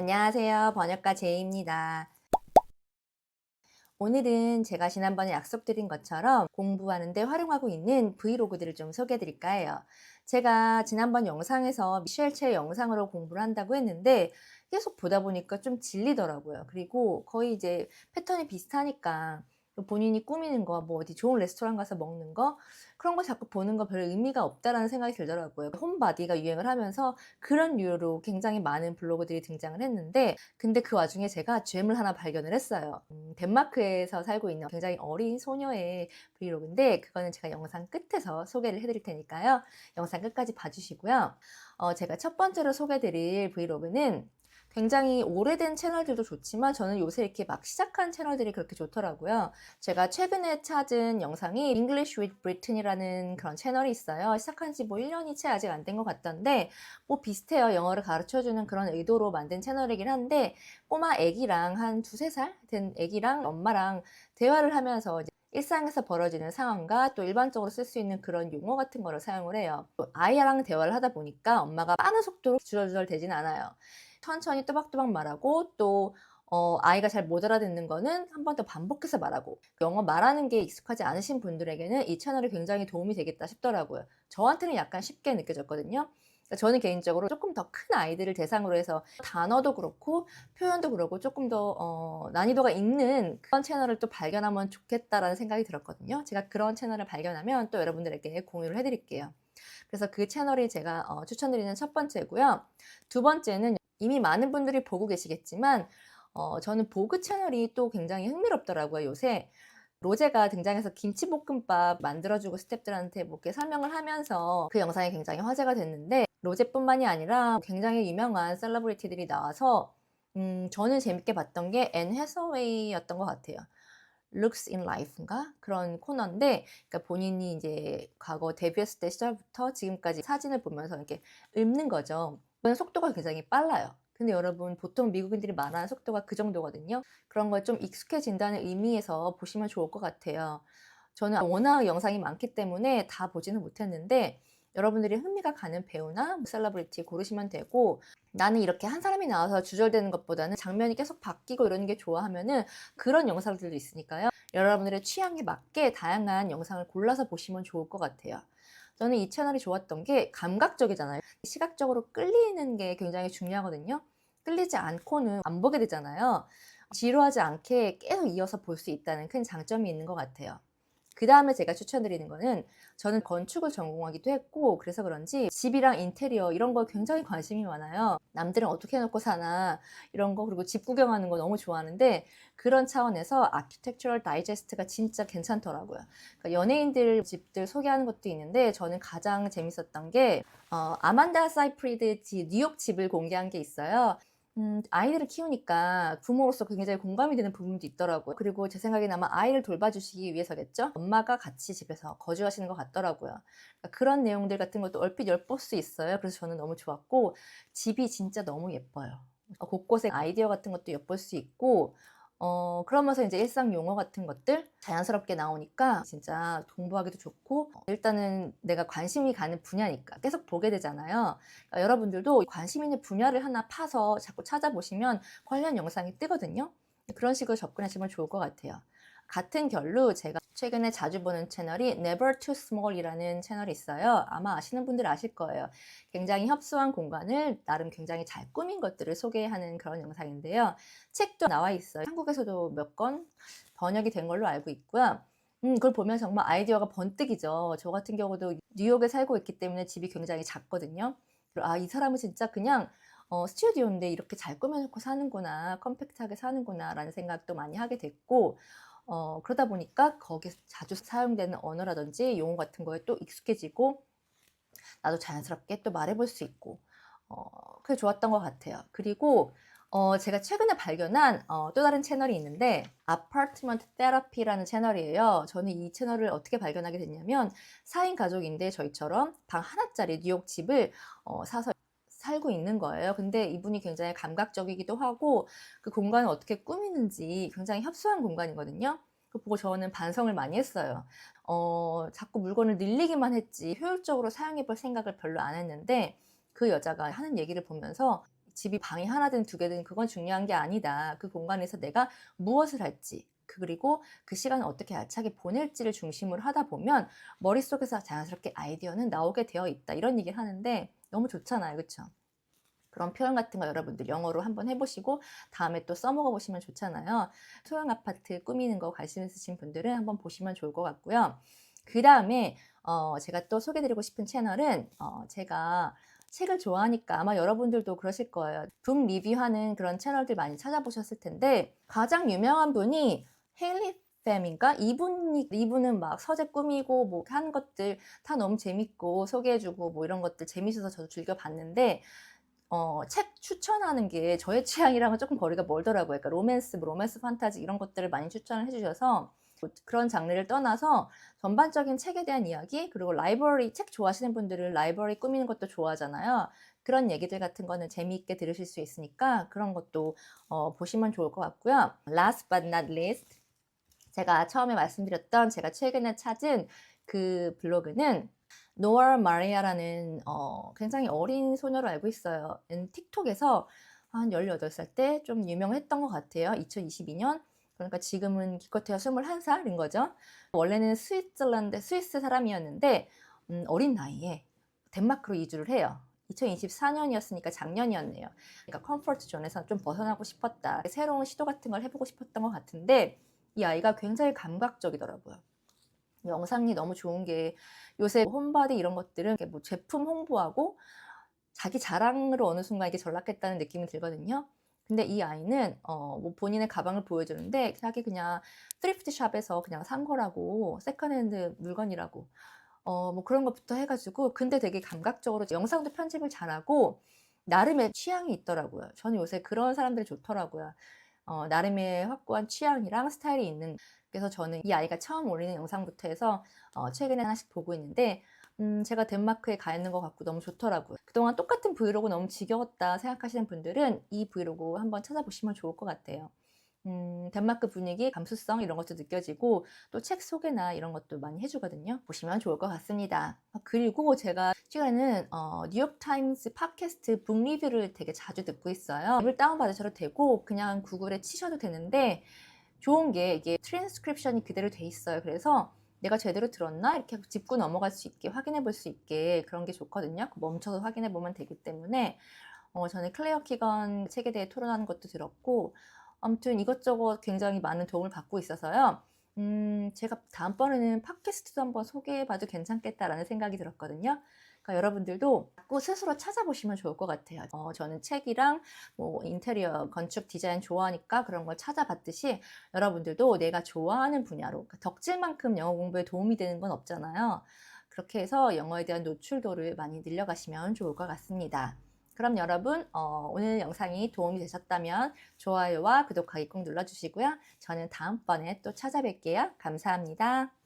안녕하세요. 번역가 제이입니다. 오늘은 제가 지난번에 약속드린 것처럼 공부하는데 활용하고 있는 브이로그들을 좀 소개해 드릴까 해요. 제가 지난번 영상에서 미셸 체 영상으로 공부를 한다고 했는데 계속 보다 보니까 좀 질리더라고요. 그리고 거의 이제 패턴이 비슷하니까 본인이 꾸미는 거, 뭐 어디 좋은 레스토랑 가서 먹는 거, 그런 거 자꾸 보는 거 별 의미가 없다라는 생각이 들더라고요. 홈바디가 유행을 하면서 그런 류로 굉장히 많은 블로그들이 등장을 했는데, 근데 그 와중에 제가 잼을 하나 발견을 했어요. 음, 덴마크에서 살고 있는 굉장히 어린 소녀의 브이로그인데, 그거는 제가 영상 끝에서 소개를 해드릴 테니까요. 영상 끝까지 봐주시고요. 어, 제가 첫 번째로 소개드릴 브이로그는 굉장히 오래된 채널들도 좋지만 저는 요새 이렇게 막 시작한 채널들이 그렇게 좋더라고요. 제가 최근에 찾은 영상이 English with Britain이라는 그런 채널이 있어요. 시작한 지 뭐 1년이 채 아직 안 된 것 같던데 뭐 비슷해요. 영어를 가르쳐주는 그런 의도로 만든 채널이긴 한데 꼬마 애기랑 한 두세 살 된 애기랑 엄마랑 대화를 하면서 일상에서 벌어지는 상황과 또 일반적으로 쓸 수 있는 그런 용어 같은 거를 사용을 해요. 또 아이랑 대화를 하다 보니까 엄마가 빠른 속도로 주절주절 되진 않아요. 천천히 또박또박 말하고 또 어, 아이가 잘 못 알아듣는 거는 한 번 더 반복해서 말하고 영어 말하는 게 익숙하지 않으신 분들에게는 이 채널이 굉장히 도움이 되겠다 싶더라고요. 저한테는 약간 쉽게 느껴졌거든요. 그러니까 저는 개인적으로 조금 더 큰 아이들을 대상으로 해서 단어도 그렇고 표현도 그렇고 조금 더 어, 난이도가 있는 그런 채널을 또 발견하면 좋겠다라는 생각이 들었거든요. 제가 그런 채널을 발견하면 또 여러분들에게 공유를 해드릴게요. 그래서 그 채널이 제가 어, 추천드리는 첫 번째고요. 두 번째는 이미 많은 분들이 보고 계시겠지만 어, 저는 보그 채널이 또 굉장히 흥미롭더라고요. 요새 로제가 등장해서 김치볶음밥 만들어주고 스탭들한테 뭐 이렇게 설명을 하면서 그 영상이 굉장히 화제가 됐는데 로제뿐만이 아니라 굉장히 유명한 셀러브리티들이 나와서 음, 저는 재밌게 봤던 게 앤 해서웨이였던 것 같아요. Looks in Life인가 그런 코너인데 그러니까 본인이 이제 과거 데뷔했을 때 시절부터 지금까지 사진을 보면서 이렇게 읊는 거죠. 그건 속도가 굉장히 빨라요. 근데 여러분 보통 미국인들이 말하는 속도가 그 정도거든요. 그런 걸 좀 익숙해진다는 의미에서 보시면 좋을 것 같아요. 저는 워낙 영상이 많기 때문에 다 보지는 못했는데 여러분들이 흥미가 가는 배우나 셀러브리티 고르시면 되고 나는 이렇게 한 사람이 나와서 주절되는 것보다는 장면이 계속 바뀌고 이러는 게 좋아하면은 그런 영상들도 있으니까요. 여러분들의 취향에 맞게 다양한 영상을 골라서 보시면 좋을 것 같아요. 저는 이 채널이 좋았던 게 감각적이잖아요. 시각적으로 끌리는 게 굉장히 중요하거든요. 끌리지 않고는 안 보게 되잖아요. 지루하지 않게 계속 이어서 볼 수 있다는 큰 장점이 있는 것 같아요. 그 다음에 제가 추천드리는 거는 저는 건축을 전공하기도 했고 그래서 그런지 집이랑 인테리어 이런 거 굉장히 관심이 많아요. 남들은 어떻게 해놓고 사나 이런 거 그리고 집 구경하는 거 너무 좋아하는데 그런 차원에서 아키텍처럴 다이제스트가 진짜 괜찮더라고요. 그러니까 연예인들 집들 소개하는 것도 있는데 저는 가장 재밌었던 게 어, 아만다 사이프리드 뉴욕 집을 공개한 게 있어요. 음, 아이들을 키우니까 부모로서 굉장히 공감이 되는 부분도 있더라고요. 그리고 제 생각에는 아마 아이를 돌봐주시기 위해서겠죠? 엄마가 같이 집에서 거주하시는 것 같더라고요. 그러니까 그런 내용들 같은 것도 얼핏 엿볼 수 있어요. 그래서 저는 너무 좋았고, 집이 진짜 너무 예뻐요. 그러니까 곳곳에 아이디어 같은 것도 엿볼 수 있고, 어, 그러면서 이제 일상 용어 같은 것들 자연스럽게 나오니까 진짜 공부하기도 좋고, 어, 일단은 내가 관심이 가는 분야니까 계속 보게 되잖아요. 그러니까 여러분들도 관심 있는 분야를 하나 파서 자꾸 찾아보시면 관련 영상이 뜨거든요. 그런 식으로 접근하시면 좋을 것 같아요. 같은 결로 제가 최근에 자주 보는 채널이 Never Too Small이라는 채널이 있어요. 아마 아시는 분들 아실 거예요. 굉장히 협소한 공간을 나름 굉장히 잘 꾸민 것들을 소개하는 그런 영상인데요. 책도 나와 있어요. 한국에서도 몇 권 번역이 된 걸로 알고 있고요. 음, 그걸 보면 정말 아이디어가 번뜩이죠. 저 같은 경우도 뉴욕에 살고 있기 때문에 집이 굉장히 작거든요. 아, 이 사람은 진짜 그냥 어, 스튜디오인데 이렇게 잘 꾸며놓고 사는구나, 컴팩트하게 사는구나, 라는 생각도 많이 하게 됐고, 어, 그러다 보니까 거기서 자주 사용되는 언어라든지 용어 같은 거에 또 익숙해지고 나도 자연스럽게 또 말해볼 수 있고 어, 그게 좋았던 것 같아요. 그리고 어, 제가 최근에 발견한 어, 또 다른 채널이 있는데 아파트먼트 테라피라는 채널이에요. 저는 이 채널을 어떻게 발견하게 됐냐면 4인 가족인데 저희처럼 방 하나짜리 뉴욕 집을 어, 사서 살고 있는 거예요. 근데 이분이 굉장히 감각적이기도 하고 그 공간을 어떻게 꾸미는지 굉장히 협소한 공간이거든요. 그 보고 저는 반성을 많이 했어요. 어, 자꾸 물건을 늘리기만 했지 효율적으로 사용해 볼 생각을 별로 안 했는데 그 여자가 하는 얘기를 보면서 집이 방이 하나든 두 개든 그건 중요한 게 아니다. 그 공간에서 내가 무엇을 할지 그리고 그 시간을 어떻게 알차게 보낼지를 중심으로 하다 보면 머릿속에서 자연스럽게 아이디어는 나오게 되어 있다. 이런 얘기를 하는데 너무 좋잖아요. 그렇죠? 그런 표현 같은 거 여러분들 영어로 한번 해보시고 다음에 또 써먹어 보시면 좋잖아요. 소형 아파트 꾸미는 거 관심 있으신 분들은 한번 보시면 좋을 것 같고요. 그 다음에 어, 제가 또 소개드리고 싶은 채널은 어, 제가 책을 좋아하니까 아마 여러분들도 그러실 거예요. 북 리뷰하는 그런 채널들 많이 찾아보셨을 텐데 가장 유명한 분이 헤일리 팸인가 이분이 이분은 막 서재 꾸미고 뭐 하는 것들 다 너무 재밌고 소개해주고 뭐 이런 것들 재밌어서 저도 즐겨 봤는데 어, 책 추천하는 게 저의 취향이랑은 조금 거리가 멀더라고요. 그러니까 로맨스, 뭐 로맨스 판타지 이런 것들을 많이 추천을 해주셔서 뭐 그런 장르를 떠나서 전반적인 책에 대한 이야기 그리고 라이브러리 책 좋아하시는 분들은 라이브러리 꾸미는 것도 좋아하잖아요. 그런 얘기들 같은 거는 재미있게 들으실 수 있으니까 그런 것도 어, 보시면 좋을 것 같고요. Last but not least 제가 처음에 말씀드렸던 제가 최근에 찾은 그 블로그는 노아 마리아라는 어, 굉장히 어린 소녀를 알고 있어요. 음, 틱톡에서 한 18살 때 좀 유명했던 것 같아요. 2022년. 그러니까 지금은 기껏해야 21살인 거죠. 원래는 스위스랜드, 스위스 사람이었는데 음, 어린 나이에 덴마크로 이주를 해요. 2024년이었으니까 작년이었네요. 그러니까 컴포트 존에서 좀 벗어나고 싶었다. 새로운 시도 같은 걸 해보고 싶었던 것 같은데 이 아이가 굉장히 감각적이더라고요. 영상이 너무 좋은 게 요새 홈바디 이런 것들은 뭐 제품 홍보하고 자기 자랑으로 어느 순간 이게 전락했다는 느낌이 들거든요. 근데 이 아이는 어, 뭐 본인의 가방을 보여주는데 자기 그냥 스트리프트 샵에서 그냥 산 거라고 세컨핸드 물건이라고 어, 뭐 그런 것부터 해가지고 근데 되게 감각적으로 영상도 편집을 잘하고 나름의 취향이 있더라고요. 저는 요새 그런 사람들이 좋더라고요. 어, 나름의 확고한 취향이랑 스타일이 있는 그래서 저는 이 아이가 처음 올리는 영상부터 해서 어, 최근에 하나씩 보고 있는데 음, 제가 덴마크에 가 있는 것 같고 너무 좋더라고요. 그동안 똑같은 브이로그 너무 지겨웠다 생각하시는 분들은 이 브이로그 한번 찾아보시면 좋을 것 같아요. 음, 덴마크 분위기, 감수성 이런 것도 느껴지고 또 책 소개나 이런 것도 많이 해주거든요. 보시면 좋을 것 같습니다. 아, 그리고 제가 최근에는 어, 뉴욕타임스 팟캐스트 북 리뷰를 되게 자주 듣고 있어요. 앱을 다운받으셔도 되고 그냥 구글에 치셔도 되는데 좋은 게 이게 트랜스크립션이 그대로 돼 있어요. 그래서 내가 제대로 들었나 이렇게 짚고 넘어갈 수 있게 확인해 볼 수 있게 그런 게 좋거든요. 멈춰서 확인해 보면 되기 때문에 어, 저는 클레어 키건 책에 대해 토론하는 것도 들었고 아무튼 이것저것 굉장히 많은 도움을 받고 있어서요. 음, 제가 다음번에는 팟캐스트도 한번 소개해봐도 괜찮겠다라는 생각이 들었거든요. 그러니까 여러분들도 자꾸 스스로 찾아보시면 좋을 것 같아요. 어, 저는 책이랑 뭐 인테리어, 건축, 디자인 좋아하니까 그런 걸 찾아봤듯이 여러분들도 내가 좋아하는 분야로 그러니까 덕질만큼 영어 공부에 도움이 되는 건 없잖아요. 그렇게 해서 영어에 대한 노출도를 많이 늘려가시면 좋을 것 같습니다. 그럼 여러분 어, 오늘 영상이 도움이 되셨다면 좋아요와 구독하기 꼭 눌러주시고요. 저는 다음번에 또 찾아뵐게요. 감사합니다.